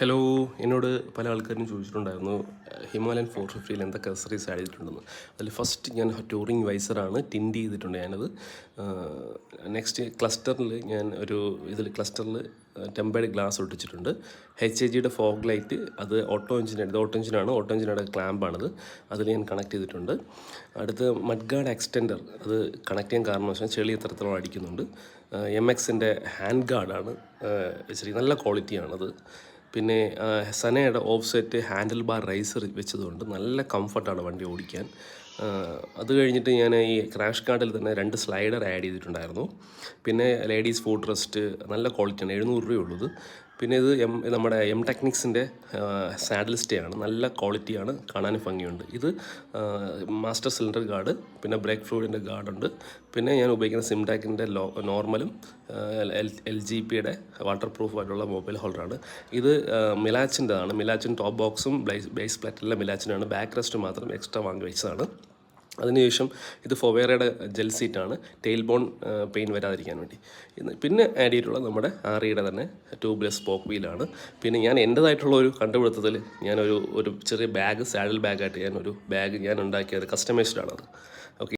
Hello എന്നോട് പല ആൾക്കാരും ചോദിച്ചിട്ടുണ്ടായിരുന്നു ഹിമാലയൻ ഫോർ ഫിഫ്റ്റിയിൽ എന്തൊക്കെ അക്സറീസ് ആഡ് ചെയ്തിട്ടുണ്ടെന്ന്. അതിൽ ഫസ്റ്റ് ഞാൻ ടൂറിങ് വൈസറാണ് ടിൻഡ് ചെയ്തിട്ടുണ്ട് ഞാനത്. നെക്സ്റ്റ് ക്ലസ്റ്ററിൽ ഞാൻ ഒരു ഇതിൽ ക്ലസ്റ്ററിൽ ടെമ്പേർഡ് ഗ്ലാസ് ഒട്ടിച്ചിട്ടുണ്ട്. എച്ച് എ ജിയുടെ ഫോഗ് ലൈറ്റ് അത് ഓട്ടോ എഞ്ചിൻ ഇത് ഓട്ടോ എഞ്ചിനാണ് ഓട്ടോ എഞ്ചിനാണ് ക്ലാമ്പാണത് അതിൽ ഞാൻ കണക്ട് ചെയ്തിട്ടുണ്ട്. അടുത്ത് മഡ്ഗാർഡ് എക്സ്റ്റെൻഡർ അത് കണക്ട് ചെയ്യാൻ കാരണം വെച്ചാൽ ചെളി എത്രത്തോളം അടിക്കുന്നുണ്ട്. എം എക്സിന്റെ ഹാൻഡ് ഗാർഡാണ് ശരി നല്ല ക്വാളിറ്റിയാണത് പിന്നെ സനയുടെ ഓഫ്സെറ്റ് ഹാൻഡിൽ ബാർ റൈസർ വെച്ചതുകൊണ്ട് നല്ല കംഫർട്ടാണ് വണ്ടി ഓടിക്കാൻ. അത് കഴിഞ്ഞിട്ട് ഞാൻ ഈ ക്രാഷ് കാർഡിൽ തന്നെ രണ്ട് സ്ലൈഡർ ആഡ് ചെയ്തിട്ടുണ്ടായിരുന്നു. പിന്നെ ലേഡീസ് ഫുഡ് റെസ്റ്റ് നല്ല ക്വാളിറ്റിയാണ് എഴുന്നൂറ് രൂപയുള്ളത് പിന്നെ ഇത് എം നമ്മുടെ എം ടെക്നിക്സിന്റെ സാഡിൽ സ്റ്റേ ആണ് നല്ല ക്വാളിറ്റിയാണ് കാണാനും ഭംഗിയുണ്ട്. ഇത് മാസ്റ്റർ സിലിണ്ടർ ഗാർഡ് പിന്നെ ബ്രേക്ക് ഫ്ലൂയിഡിന്റെ ഗാർഡുണ്ട്. പിന്നെ ഞാൻ ഉപയോഗിക്കുന്ന സിംടാക്കിന്റെ ലോ നോർമലും എൽ ജി പിയുടെ വാട്ടർ പ്രൂഫ് ആയിട്ടുള്ള മൊബൈൽ ഹോൾഡറാണ്. ഇത് മിലാച്ചിന്റെതാണ് മിലാച്ചിൻ ടോപ്പ് ബോക്സും ബേസ് പ്ലാറ്റിലെ മിലാച്ചിനാണ്. ബാക്ക് റെസ്റ്റ് മാത്രം എക്സ്ട്രാ വാങ്ങി വെച്ചതാണ്. അതിനുശേഷം ഇത് ഫൊവേറയുടെ ജെൽ സീറ്റാണ് ടെയിൽ ബോൺ പെയിൻ വരാതിരിക്കാൻ വേണ്ടി. പിന്നെ ആഡ് ചെയ്തിട്ടുള്ളത് നമ്മുടെ ആറിയുടെ തന്നെ ട്യൂബ്ലെസ് സ്പോക്ക് വീലാണ് പിന്നെ ഞാൻ എന്റേതായിട്ടുള്ള ഒരു കണ്ടുപിടുത്തത്തിൽ ഞാനൊരു ഒരു ചെറിയ ബാഗ് സാഡിൽ ബാഗായിട്ട് ഞാൻ ഒരു ബാഗ് ഞാൻ ഉണ്ടാക്കിയത് കസ്റ്റമൈസ്ഡ് ആണത്. ഓക്കെ